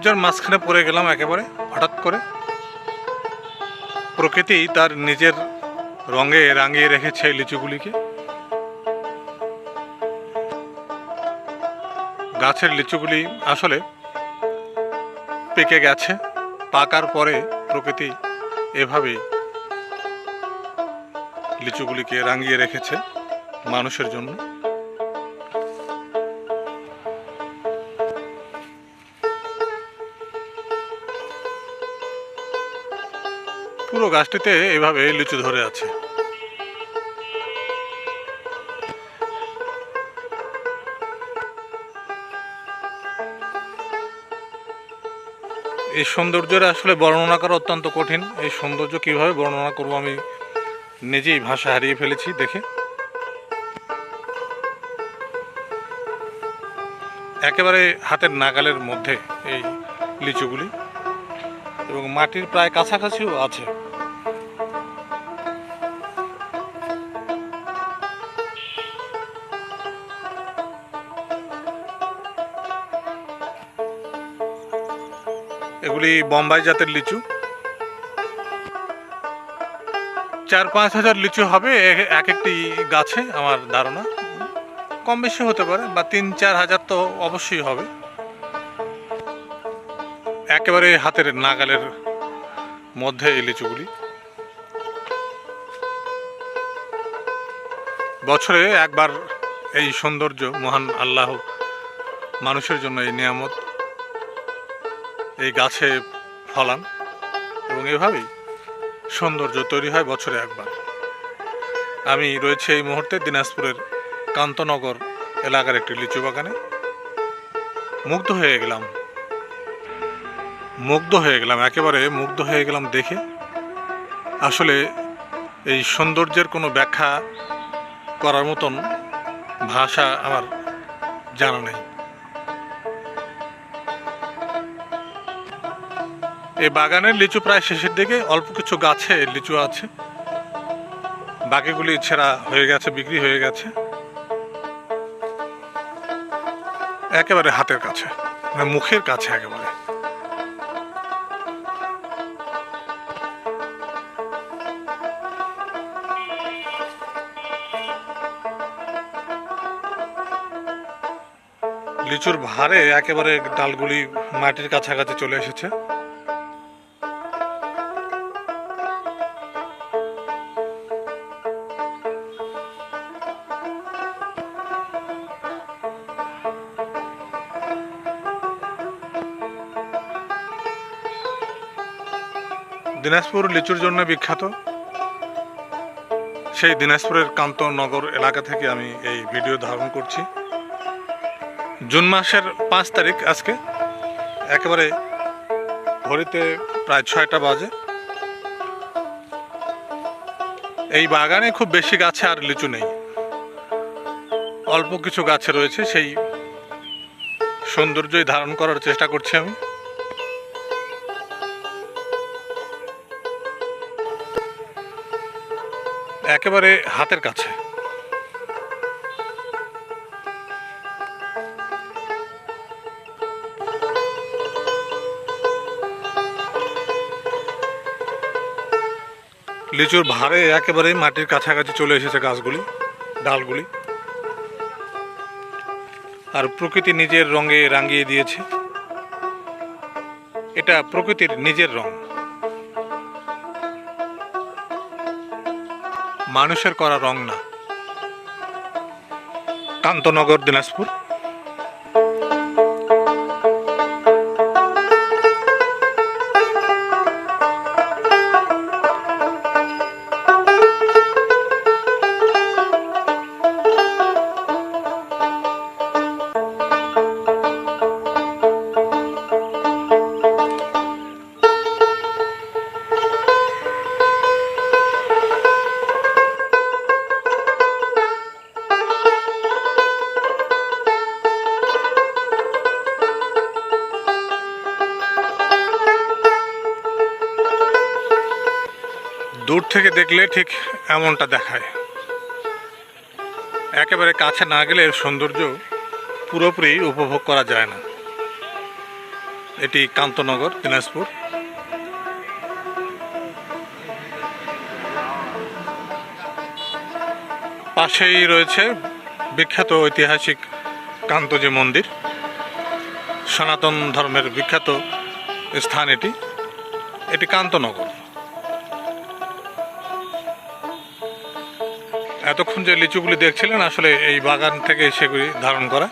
সৌন্দর্যের মাঝখানে পড়ে গেলাম একেবারে, হঠাৎ করে। প্রকৃতি তার নিজের রঙে রাঙিয়ে রেখেছে লিচুগুলিকে। গাছের লিচুগুলি আসলে পেকে গেছে, পাকার পরে প্রকৃতি এভাবেই লিচুগুলিকে রাঙিয়ে রেখেছে মানুষের জন্য। পুরো গাছটিতে এভাবে লিচু ধরে আছে। এই সৌন্দর্যের আসলে বর্ণনা করা অত্যন্ত কঠিন। এই সৌন্দর্য কীভাবে বর্ণনা করব আমি নিজেই ভাষা হারিয়ে ফেলেছি, দেখে। একেবারে হাতের নাগালের মধ্যে এই লিচুগুলি। এবং মাটির প্রায় কাছাকাছিও আছে। এগুলি বোম্বাই জাতের লিচু। চার পাঁচ হাজার লিচু হবে এক একটি গাছে, আমার ধারণা। কম বেশি হতে পারে, বা তিন চার হাজার তো অবশ্যই হবে। একেবারে হাতের নাগালের মধ্যে এই লিচুগুলি। বছরে একবার এই সৌন্দর্য, মহান আল্লাহ মানুষের জন্য এই নিয়ামত, এই গাছে ফলান এবং এভাবেই সৌন্দর্য তৈরি হয় বছরে একবার। আমি রয়েছে এই মুহূর্তে দিনাজপুরের কান্তনগর এলাকার একটি লিচু বাগানে। মুগ্ধ হয়ে গেলাম। মুগ্ধ হয়ে গেলাম, একেবারে মুগ্ধ হয়ে গেলাম দেখে। আসলে এই সৌন্দর্যের কোনো ব্যাখ্যা করার মতন ভাষা আমার জানা নেই। এই বাগানের লিচু প্রায় শেষের দিকে, অল্প কিছু গাছে লিচু আছে। বাকিগুলি ছেঁড়া হয়ে গেছে, বিক্রি হয়ে গেছে। একেবারে হাতের কাছে মানে মুখের কাছে একেবারে। লিচুর ভারে একেবারে ডালগুলি মাটির কাছাকাছি চলে এসেছে। দিনাজপুর লিচুর জন্য বিখ্যাত। সেই দিনাজপুরের কান্তনগর এলাকা থেকে আমি এই ভিডিও ধারণ করছি। জুন মাসের পাঁচ তারিখ আজকে। একেবারে ঘড়িতে প্রায় ছয়টা বাজে। এই বাগানে খুব বেশি গাছে আর লিচু নেই। অল্প কিছু গাছে রয়েছে, সেই সৌন্দর্যই ধারণ করার চেষ্টা করছি আমি। একেবারে হাতের কাছে। লিচুর ভারে একেবারে মাটির কাছাকাছি চলে এসেছে গাছগুলি, ডালগুলি। আর প্রকৃতি নিজের রঙে রাঙিয়ে দিয়েছে। এটা প্রকৃতির নিজের রং। মানুষের করা রং না। কান্তনগর, দিনাজপুর। দূর থেকে দেখলে ঠিক এমনটা দেখায়। একেবারে কাছে না গেলে এর সৌন্দর্য পুরোপুরি উপভোগ করা যায় না। এটি কান্তনগর, দিনাজপুর। পাশেই রয়েছে বিখ্যাত ঐতিহাসিক কান্তজি মন্দির। সনাতন ধর্মের বিখ্যাত স্থান এটি। এটি কান্তনগর। এতক্ষণ যে লিচুগুলি দেখছিলেন আসলে এই বাগান থেকে সেগুলি ধারণ করা।